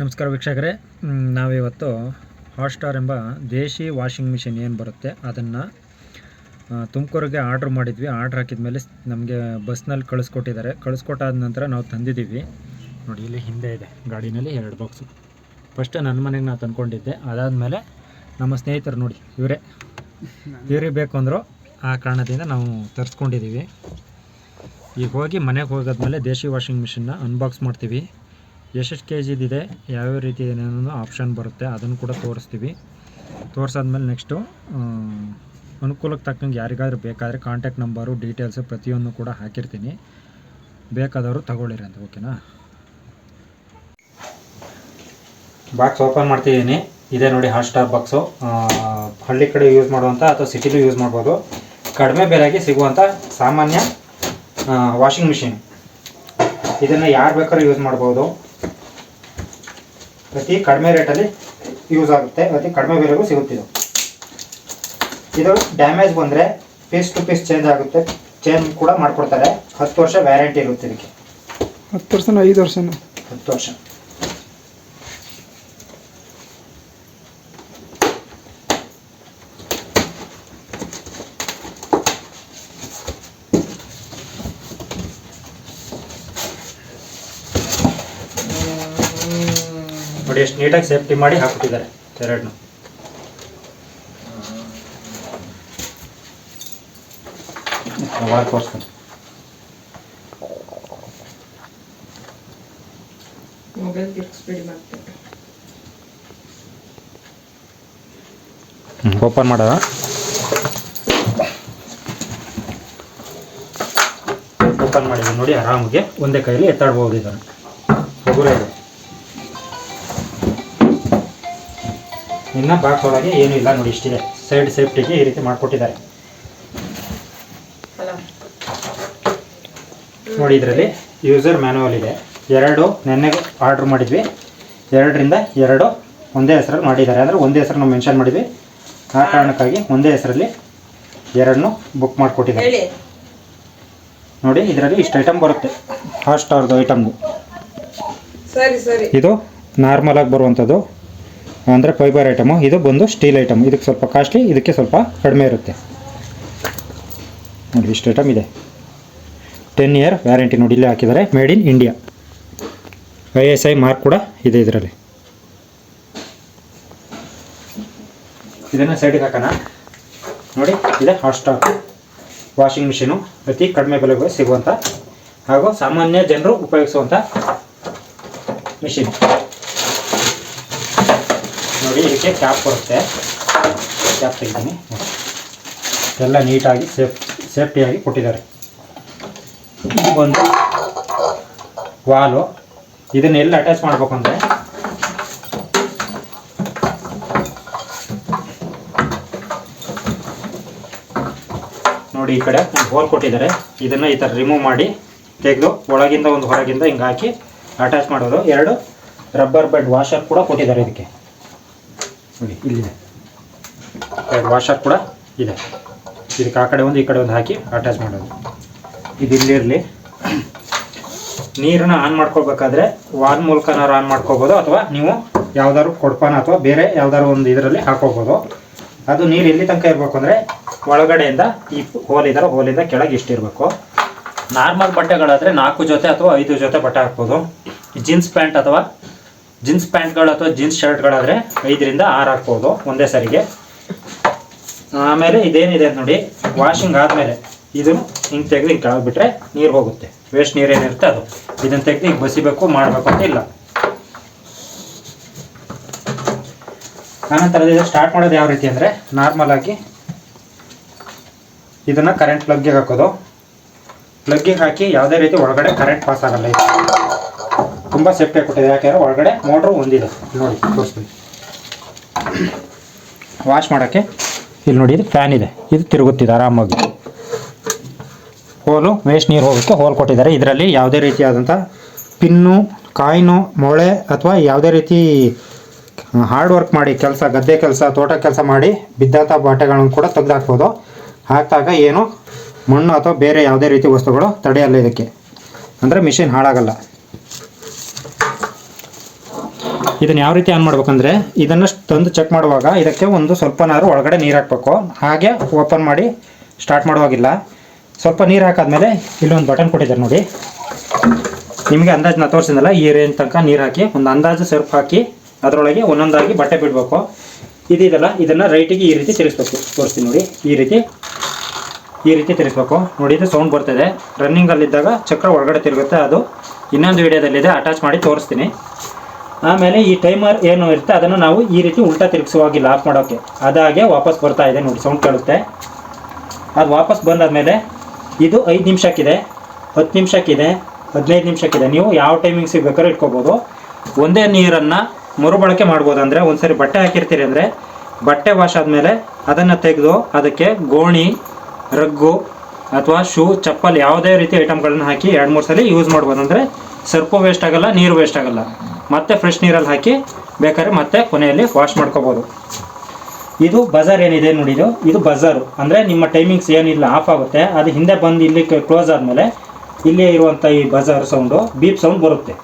ನಮಸ್ಕಾರ ವೀಕ್ಷಕರೇ. ನಾವಿವತ್ತು ಹಾಟ್ಸ್ಟಾರ್ ಎಂಬ ದೇಶಿ ವಾಷಿಂಗ್ ಮಿಷಿನ್ ಏನು ಬರುತ್ತೆ ಅದನ್ನು ತುಮಕೂರಿಗೆ ಆರ್ಡ್ರ್ ಮಾಡಿದ್ವಿ. ಆರ್ಡ್ರ್ ಹಾಕಿದ ಮೇಲೆ ನಮಗೆ ಬಸ್ನಲ್ಲಿ ಕಳಿಸ್ಕೊಟ್ಟಿದ್ದಾರೆ. ಕಳಿಸ್ಕೊಟ್ಟಾದ ನಂತರ ನಾವು ತಂದಿದ್ದೀವಿ. ನೋಡಿ, ಇಲ್ಲಿ ಹಿಂದೆ ಇದೆ. ಗಾಡಿನಲ್ಲಿ ಎರಡು ಬಾಕ್ಸು ಫಸ್ಟ್ ನನ್ನ ಮನೆಗೆ ನಾನು ತಂದ್ಕೊಂಡಿದ್ದೆ. ಅದಾದಮೇಲೆ ನಮ್ಮ ಸ್ನೇಹಿತರು ನೋಡಿ, ಇವರೇ. ಇವರೇ ಬೇಕು ಅಂದರು ಆ ಕಾರಣದಿಂದ ನಾವು ತರಿಸ್ಕೊಂಡಿದ್ದೀವಿ. ಈಗ ಹೋಗಿ ಮನೆಗೆ ಹೋಗೋದ್ಮೇಲೆ ದೇಶಿ ವಾಷಿಂಗ್ ಮಿಷಿನ್ನ ಅನ್ಬಾಕ್ಸ್ ಮಾಡ್ತೀವಿ. ಎಷ್ಟೆಷ್ಟು ಕೆ ಜಿದಿದೆ ಯಾವ್ಯಾವ ರೀತಿ ಏನೇನೋ ಆಪ್ಷನ್ ಬರುತ್ತೆ ಅದನ್ನು ಕೂಡ ತೋರಿಸ್ತೀವಿ. ತೋರಿಸಾದ್ಮೇಲೆ ನೆಕ್ಸ್ಟು ಅನುಕೂಲಕ್ಕೆ ತಕ್ಕಂಗೆ ಯಾರಿಗಾದ್ರೂ ಬೇಕಾದರೆ ಕಾಂಟ್ಯಾಕ್ಟ್ ನಂಬರು ಡೀಟೇಲ್ಸು ಪ್ರತಿಯೊಂದು ಕೂಡ ಹಾಕಿರ್ತೀನಿ. ಬೇಕಾದವರು ತಗೊಳ್ಳಿರಿ ಅಂತ ಓಕೆನಾ ಬಾಕ್ಸ್ ಓಪನ್ ಮಾಡ್ತಿದ್ದೀನಿ. ಇದೆ ನೋಡಿ ಹಾಟ್ಸ್ಟಾರ್ ಬಾಕ್ಸು ಹಳ್ಳಿ ಕಡೆ ಯೂಸ್ ಮಾಡುವಂಥ ಅಥವಾ ಸಿಟಿಲೂ ಯೂಸ್ ಮಾಡ್ಬೋದು. ಕಡಿಮೆ ಬೆಲೆಗೆ ಸಿಗುವಂಥ ಸಾಮಾನ್ಯ ವಾಷಿಂಗ್ ಮಿಷಿನ್ ಇದನ್ನು ಯಾರು ಬೇಕಾದ್ರೂ ಯೂಸ್ ಮಾಡ್ಬೋದು. ಅತಿ ಕಡಿಮೆ ರೇಟಲ್ಲಿ ಯೂಸ್ ಆಗುತ್ತೆ ಅತಿ ಕಡಿಮೆ ಬೆಲೆಗೂ ಸಿಗುತ್ತೆ ಇದು. ಇದು ಡ್ಯಾಮೇಜ್ ಬಂದರೆ ಪೀಸ್ ಟು ಪೀಸ್ ಚೇಂಜ್ ಆಗುತ್ತೆ ಚೇಂಜ್ ಕೂಡ ಮಾಡ್ಕೊಡ್ತಾರೆ. ಹತ್ತು ವರ್ಷ ವ್ಯಾರಂಟಿ ಇರುತ್ತೆ ಇದಕ್ಕೆ. ಹತ್ತು ವರ್ಷನ ಐದು ವರ್ಷನ? ಹತ್ತು ವರ್ಷ. ನೋಡಿ ಎಷ್ಟು ನೀಟಾಗಿ ಸೇಫ್ಟಿ ಮಾಡಿ ಹಾಕ್ಬಿಟ್ಟಿದ್ದಾರೆ ಎರಡನ್ನು ಓಪನ್ ಮಾಡೋಣ. ಓಪನ್ ಮಾಡಿದ್ವಿ ನೋಡಿ ಆರಾಮಾಗಿ ಒಂದೇ ಕೈಯಲ್ಲಿ ಎತ್ತಾಡ್ಬೋದು ಇದನ್ನು. ಹಗುರ ಇನ್ನು ಬಾಕ್ಸ್ ಒಳಗೆ ಏನೂ ಇಲ್ಲ ನೋಡಿ ಇಷ್ಟಿದೆ. ಸೈಡ್ ಸೇಫ್ಟಿಗೆ ಈ ರೀತಿ ಮಾಡಿಕೊಟ್ಟಿದ್ದಾರೆ. ನೋಡಿ ಇದರಲ್ಲಿ ಯೂಸರ್ ಮ್ಯಾನುವಲ್ ಇದೆ. ಎರಡು ನೆನ್ನೆ ಆರ್ಡ್ರ್ ಮಾಡಿದ್ವಿ. ಎರಡರಿಂದ ಎರಡು ಒಂದೇ ಹೆಸರಲ್ಲಿ ಮಾಡಿದ್ದಾರೆ. ಅಂದರೆ ಒಂದೇ ಹೆಸರನ್ನು ಮೆನ್ಷನ್ ಮಾಡಿದ್ವಿ. ಆ ಕಾರಣಕ್ಕಾಗಿ ಒಂದೇ ಹೆಸರಲ್ಲಿ ಎರಡನ್ನು ಬುಕ್ ಮಾಡಿಕೊಟ್ಟಿದ್ದಾರೆ. ನೋಡಿ ಇದರಲ್ಲಿ ಇಷ್ಟು ಐಟಮ್ ಬರುತ್ತೆ. ಹಾಟ್ ಸ್ಟಾರ್ದು ಐಟಮ್ಗು ಸರಿ ಸರಿ. ಇದು ನಾರ್ಮಲಾಗಿ ಬರುವಂಥದ್ದು. ಅಂದರೆ ಫೈಬರ್ ಐಟಮು ಇದು ಬಂದು ಸ್ಟೀಲ್ ಐಟಮ್ ಇದಕ್ಕೆ ಸ್ವಲ್ಪ ಕಾಸ್ಟ್ಲಿ ಇದಕ್ಕೆ ಸ್ವಲ್ಪ ಕಡಿಮೆ ಇರುತ್ತೆ. ನೋಡಿ, ಇಷ್ಟು ಐಟಮ್ ಇದೆ. ಟೆನ್ ಇಯರ್ ವ್ಯಾರಂಟಿ ನೋಡಿ ಇಲ್ಲೇ ಹಾಕಿದ್ದಾರೆ. Made in India I S I mark ಕೂಡ ಇದೆ ಇದರಲ್ಲಿ. ಇದನ್ನು ಸೈಡಿಗೆ ಹಾಕೋಣ. ನೋಡಿ, ಇದೆ ಹಾಟ್ ಸ್ಟಾಕ್ ವಾಷಿಂಗ್ ಮಿಷಿನು ಅತಿ ಕಡಿಮೆ ಬೆಲೆಗೆ ಸಿಗುವಂಥ ಹಾಗೂ ಸಾಮಾನ್ಯ ಜನರು ಉಪಯೋಗಿಸುವಂಥ ಮಿಷಿನ್ ನೋಡಿ, ಇದಕ್ಕೆ ಕ್ಯಾಪ್ ಬರುತ್ತೆ ಕ್ಯಾಪ್ ತೆಗಿತೀನಿ ಎಲ್ಲ ನೀಟಾಗಿ ಸೇಫ್ ಸೇಫ್ಟಿಯಾಗಿ ಕೊಟ್ಟಿದ್ದಾರೆ. ಇದು ಬಂದು ವಾಲು. ಎಲ್ಲಿ ಅಟ್ಯಾಚ್ ಅಂದರೆ, ನೋಡಿ ಈ ಕಡೆ ಒಂದು ಹೋಲ್ ಕೊಟ್ಟಿದ್ದಾರೆ. ಇದನ್ನು ಈ ಥರ ರಿಮೂವ್ ಮಾಡಿ ತೆಗೆದು ಒಳಗಿಂದ ಒಂದು ಹೊರಗಿಂದ ಹಿಂಗೆ ಹಾಕಿ ಅಟ್ಯಾಚ್ ಮಾಡೋದು. ಎರಡು ರಬ್ಬರ್ ಬೆಡ್ ವಾಷರ್ ಕೂಡ ಕೊಟ್ಟಿದ್ದಾರೆ ಇದಕ್ಕೆ. ನೋಡಿ ಇಲ್ಲಿದೆ. ಎರಡು ವಾಷರ್ ಕೂಡ ಇದೆ. ಇದಕ್ಕೆ ಆ ಕಡೆ ಒಂದು, ಈ ಕಡೆ ಒಂದು ಹಾಕಿ ಅಟ್ಯಾಚ್ ಮಾಡೋದು. ಇದು ಇಲ್ಲಿರಲಿ ನೀರನ್ನ ಆನ್ ಮಾಡ್ಕೋಬೇಕಾದ್ರೆ ವಾಲ್ ಮೂಲಕನಾರು ಆನ್ ಮಾಡ್ಕೋಬೋದು ಅಥವಾ ನೀವು ಯಾವ್ದಾದ್ರು ಕೊಡ್ಪಾನ ಅಥವಾ ಬೇರೆ ಯಾವ್ದಾದ್ರು ಒಂದು ಇದರಲ್ಲಿ ಹಾಕೋಬೋದು ಅದು ನೀರು ಎಲ್ಲಿ ತನಕ ಇರಬೇಕು ಅಂದರೆ ಒಳಗಡೆಯಿಂದ ಈ ಹೋಲ್ ಇದ್ದಾರೆ ಹೋಲಿಂದ ಕೆಳಗೆ ಇಷ್ಟಿರಬೇಕು ನಾರ್ಮಲ್ ಬಟ್ಟೆಗಳಾದರೆ ನಾಲ್ಕು ಜೊತೆ ಅಥವಾ ಐದು ಜೊತೆ ಬಟ್ಟೆ ಹಾಕ್ಬೋದು. ಜೀನ್ಸ್ ಪ್ಯಾಂಟ್ ಅಥವಾ ಜೀನ್ಸ್ ಪ್ಯಾಂಟ್ಗಳು ಅಥವಾ ಜೀನ್ಸ್ ಶರ್ಟ್ಗಳಾದರೆ ಐದರಿಂದ ಆರು ಹಾಕ್ಬೋದು ಒಂದೇ ಸರಿಗೆ. ಆಮೇಲೆ ಇದೇನಿದೆ ನೋಡಿ ವಾಷಿಂಗ್ ಆದಮೇಲೆ ಇದನ್ನು ಹಿಂಗೆ ತೆಗೆದು ಹಿಂಗೆ ಕೆಳಗೆ ನೀರು ಹೋಗುತ್ತೆ. ವೇಸ್ಟ್ ನೀರು ಏನಿರುತ್ತೆ ಅದು. ಇದನ್ನು ತೆಗೆದು ಹಿಂಗೆ ಬಸಿಬೇಕು, ಮಾಡಬೇಕು ಅಂತ ಇಲ್ಲ. ಆನಂತರ ಇದು ಸ್ಟಾರ್ಟ್ ಮಾಡೋದು ಯಾವ ರೀತಿ ಅಂದರೆ ನಾರ್ಮಲ್ ಆಗಿ ಇದನ್ನು ಕರೆಂಟ್ ಪ್ಲಗ್ಗೆ ಹಾಕೋದು. ಪ್ಲಗ್ಗಿಗೆ ಹಾಕಿ ಯಾವುದೇ ರೀತಿ ಒಳಗಡೆ ಕರೆಂಟ್ ಪಾಸ್ ಆಗಲ್ಲ ಇದು. ತುಂಬ ಸೇಫ್ಟಿ ಕೊಟ್ಟಿದೆ. ಯಾಕೆಂದರೆ ಒಳಗಡೆ ಮೋಟ್ರು ಒಂದಿದೆ. ನೋಡಿ, ತೋರಿಸ್ತೀನಿ. ವಾಶ್ ಮಾಡೋಕ್ಕೆ ಇಲ್ಲಿ ನೋಡಿ, ಇದು ಫ್ಯಾನ್ ಇದೆ. ಇದು ತಿರುಗುತ್ತಿದೆ ಆರಾಮಾಗಿ. ಹೋಲು ವೇಸ್ಟ್ ನೀರು ಹೋಗೋಕ್ಕೆ ಹೋಲ್ ಕೊಟ್ಟಿದ್ದಾರೆ. ಇದರಲ್ಲಿ ಯಾವುದೇ ರೀತಿಯಾದಂಥ ಪಿನ್ನು, ಕಾಯಿನು, ಮೊಳೆ ಅಥವಾ ಯಾವುದೇ ರೀತಿ ಹಾರ್ಡ್ ವರ್ಕ್ ಮಾಡಿ ಕೆಲಸ, ಗದ್ದೆ ಕೆಲಸ, ತೋಟ ಕೆಲಸ ಮಾಡಿ ಬಿದ್ದಂಥ ಬಟ್ಟೆಗಳನ್ನು ಕೂಡ ತೆಗೆದು ಹಾಕ್ಬೋದು ಹಾಕಿದಾಗ ಏನು ಮಣ್ಣು ಅಥವಾ ಬೇರೆ ಯಾವುದೇ ರೀತಿ ವಸ್ತುಗಳು ತಡೆಯಲ್ಲ ಇದಕ್ಕೆ. ಅಂದರೆ ಮಿಷಿನ್ ಹಾಳಾಗಲ್ಲ. ಇದನ್ನು ಯಾವ ರೀತಿ ಆನ್ ಮಾಡ್ಬೇಕಂದ್ರೆ ಇದನ್ನು ತಂದು ಚೆಕ್ ಮಾಡುವಾಗ ಇದಕ್ಕೆ ಒಂದು ಸ್ವಲ್ಪನಾದ್ರು ಒಳಗಡೆ ನೀರು ಹಾಕ್ಬೇಕು. ಹಾಗೆ ಓಪನ್ ಮಾಡಿ ಸ್ಟಾರ್ಟ್ ಮಾಡುವಾಗಿಲ್ಲ. ಸ್ವಲ್ಪ ನೀರು ಹಾಕಾದ್ಮೇಲೆ ಇಲ್ಲೊಂದು ಬಟನ್ ಕೊಟ್ಟಿದ್ದಾರೆ ನೋಡಿ. ನಿಮಗೆ ಅಂದಾಜು ನಾ ತೋರಿಸಿದಲ್ಲ ಈ ರೇಂಜ್ ತನಕ ನೀರು ಹಾಕಿ, ಒಂದು ಅಂದಾಜು ಸರ್ಫ್ ಹಾಕಿ, ಅದರೊಳಗೆ ಒಂದೊಂದಾಗಿ ಬಟ್ಟೆ ಬಿಡಬೇಕು. ಇದಿದೆಲ್ಲ ಇದನ್ನು ರೈಟಿಗೆ ಈ ರೀತಿ ತಿರುಗಿಸ್ಬೇಕು. ತೋರಿಸ್ತೀನಿ ನೋಡಿ, ಈ ರೀತಿ ಈ ರೀತಿ ತಿರುಗಿಸ್ಬೇಕು. ನೋಡಿ, ಇದು ಸೌಂಡ್ ಬರ್ತದೆ. ರನ್ನಿಂಗಲ್ಲಿದ್ದಾಗ ಚಕ್ರ ಒಳಗಡೆ ತಿರುಗುತ್ತೆ, ಅದು ಇನ್ನೊಂದು ವಿಡಿಯೋದಲ್ಲಿದೆ ಅಟ್ಯಾಚ್ ಮಾಡಿ ತೋರಿಸ್ತೀನಿ. ಆಮೇಲೆ ಈ ಟೈಮರ್ ಏನು ಇರುತ್ತೆ, ಅದನ್ನು ನಾವು ಈ ರೀತಿ ಉಲ್ಟಾ ತಿರುಗಿಸುವಾಗಿಲ್ಲ ಆಫ್ ಮಾಡೋಕ್ಕೆ ಅದಾಗೆ ವಾಪಸ್ ಬರ್ತಾ ಇದೆ ನೋಡಿ ಸೌಂಡ್ ಕೇಳುತ್ತೆ. ಅದು ವಾಪಸ್ ಬಂದಾದಮೇಲೆ ಇದು ಐದು ನಿಮಿಷಕ್ಕಿದೆ, ಹತ್ತು ನಿಮಿಷಕ್ಕಿದೆ, ಹದಿನೈದು ನಿಮಿಷಕ್ಕಿದೆ. ನೀವು ಯಾವ ಟೈಮಿಂಗ್ಸಿಗೆ ಬೇಕಾದ್ರೂ ಇಟ್ಕೋಬೋದು. ಒಂದೇ ನೀರನ್ನು ಮರುಬಳಕೆ ಮಾಡ್ಬೋದು ಅಂದರೆ ಒಂದ್ಸರಿ ಬಟ್ಟೆ ಹಾಕಿರ್ತೀರಿ ಅಂದರೆ ಬಟ್ಟೆ ವಾಶ್ ಆದಮೇಲೆ ಅದನ್ನು ತೆಗೆದು ಅದಕ್ಕೆ ಗೋಣಿ, ರಗ್ಗು ಅಥವಾ ಶೂ, ಚಪ್ಪಲ್ ಯಾವುದೇ ರೀತಿ ಐಟಮ್ಗಳನ್ನ ಹಾಕಿ ಎರಡು ಮೂರು ಸಲ ಯೂಸ್ ಮಾಡ್ಬೋದು ಅಂದರೆ ಸರ್ಪು ವೇಸ್ಟ್ ಆಗಲ್ಲ, ನೀರು ವೇಸ್ಟ್ ಆಗಲ್ಲ. ಮತ್ತೆ ಫ್ರೆಶ್ ನೀರಲ್ಲಿ ಹಾಕಿ ಬೇಕಾದ್ರೆ ಮತ್ತೆ ಕೊನೆಯಲ್ಲಿ ವಾಶ್ ಮಾಡ್ಕೋಬೋದು. ಇದು ಬಜಾರ್ ಏನಿದೆ ನೋಡಿ ಇದು ಬಜಾರು. ಅಂದರೆ ನಿಮ್ಮ ಟೈಮಿಂಗ್ಸ್ ಏನಿಲ್ಲ ಆಫ್ ಆಗುತ್ತೆ. ಅದು ಹಿಂದೆ ಬಂದು ಇಲ್ಲಿ ಕ್ಲೋಸ್ ಆದಮೇಲೆ ಇಲ್ಲೇ ಇರುವಂಥ ಈ ಬಜಾರ್ ಸೌಂಡು ಬೀಪ್ ಸೌಂಡ್ ಬರುತ್ತೆ.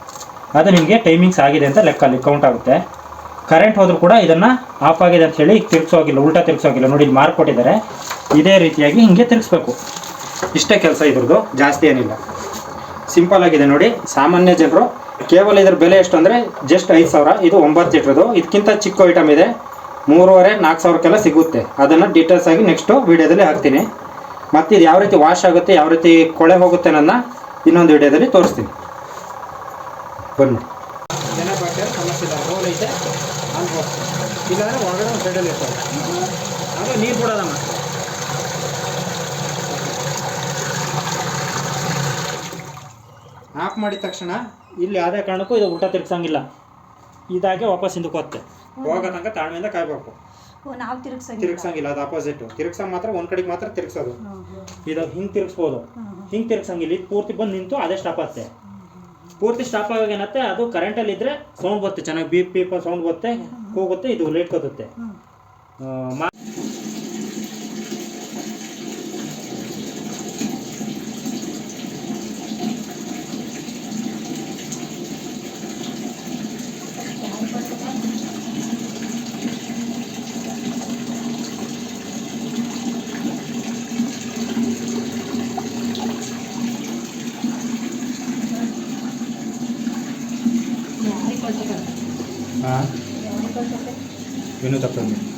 ಅದು ನಿಮಗೆ ಟೈಮಿಂಗ್ಸ್ ಆಗಿದೆ ಅಂತ ಲೆಕ್ಕ ಅಲ್ಲಿ ಕೌಂಟ್ ಆಗುತ್ತೆ. ಕರೆಂಟ್ ಹೋದರೂ ಕೂಡ ಇದನ್ನು ಆಫ್ ಆಗಿದೆ ಅಂತ ಹೇಳಿ ತಿರ್ಗಿಸೋಗಿಲ್ಲ, ಉಲ್ಟಾ ತಿರ್ಗಿಸೋಗಿಲ್ಲ. ನೋಡಿ ಇಲ್ಲಿ ಮಾರ್ಕ್ ಕೊಟ್ಟಿದ್ದಾರೆ. ಇದೇ ರೀತಿಯಾಗಿ ಹಿಂಗೆ ತಿರ್ಗಿಸ್ಬೇಕು. ಇಷ್ಟೇ ಕೆಲಸ ಇದ್ರದ್ದು, ಜಾಸ್ತಿ ಏನಿಲ್ಲ. ಸಿಂಪಲ್ ಆಗಿದೆ ನೋಡಿ. ಸಾಮಾನ್ಯ ಜನರು ಕೇವಲ ಇದರ ಬೆಲೆ ಎಷ್ಟು ಅಂದರೆ ಜಸ್ಟ್ ಐದು ಸಾವಿರ, ಇದು ಒಂಬತ್ತು ಲೀಟ್ರದು ಇದಕ್ಕಿಂತ ಚಿಕ್ಕ ಐಟಮ್ ಇದೆ. ಮೂರುವರೆ, ನಾಲ್ಕು ಸಾವಿರಕ್ಕೆಲ್ಲ ಸಿಗುತ್ತೆ. ಅದನ್ನು ಡೀಟೇಲ್ಸ್ ಆಗಿ ನೆಕ್ಸ್ಟು ವೀಡಿಯೋದಲ್ಲಿ ಹಾಕ್ತೀನಿ. ಮತ್ತು ಇದು ಯಾವ ರೀತಿ ವಾಶ್ ಆಗುತ್ತೆ, ಯಾವ ರೀತಿ ಕೊಳೆ ಹೋಗುತ್ತೆ ನನ್ನ ಇನ್ನೊಂದು ವಿಡಿಯೋದಲ್ಲಿ ತೋರಿಸ್ತೀನಿ. ಬನ್ನಿ. ಇಲ್ಲಾಂದ್ರೆ ಒಂದು ಸೈಡಲ್ಲಿ ಅದು ನೀರು ಬಿಡೋದಮ್ಮ ಆಫ್ ಮಾಡಿದ ತಕ್ಷಣ ಇಲ್ಲಿ ಯಾವುದೇ ಕಾರಣಕ್ಕೂ ಇದು ಊಟ ತಿರ್ಗ್ಸಂಗಿಲ್ಲ. ಇದಾಗೆ ವಾಪಸ್ ಹಿಂದಕ್ಕೆ ಹೋಗುತ್ತೆ. ಹೋಗೋ ತನಕ ತಾಳ್ಮೆಯಿಂದ ಕಾಯ್ಬೇಕು. ಓ ನಾವು ತಿರುಗ್ಸಂಗಿಲ್ಲ. ತಿರ್ಗ್ಸಂಗಿಲ್ಲ ಅದು ಆಪೋಸಿಟ್ ತಿರ್ಗ್ಸಂಗ್ ಮಾತ್ರ ಒಂದ್ ಕಡೆಗೆ ಮಾತ್ರ ತಿರ್ಗ್ಸೋದು. ಇದು ಹಿಂಗೆ ತಿರುಗಿಸ್ಬೋದು. ಹಿಂಗೆ ತಿರುಗಿಸಂಗಿಲ್ಲ ಇದು ಪೂರ್ತಿ ಬಂದು ನಿಂತು ಅದೇ ಸ್ಟಾಪ್ ಆಗುತ್ತೆ. ಪೂರ್ತಿ ಸ್ಟಾಪ್ ಆಗಾಗ ಏನತ್ತೆ ಅದು ಕರೆಂಟಲ್ಲಿ ಇದ್ರೆ ಸೌಂಡ್ ಬರುತ್ತೆ ಚೆನ್ನಾಗಿ ಬೀಪ್ ಬೀಪ್ ಸೌಂಡ್ ಬರುತ್ತೆ ಹೋಗುತ್ತೆ ಇದು ಲೇಟ್ ಕೊಡುತ್ತೆ স্বাধীনতা প্রাণী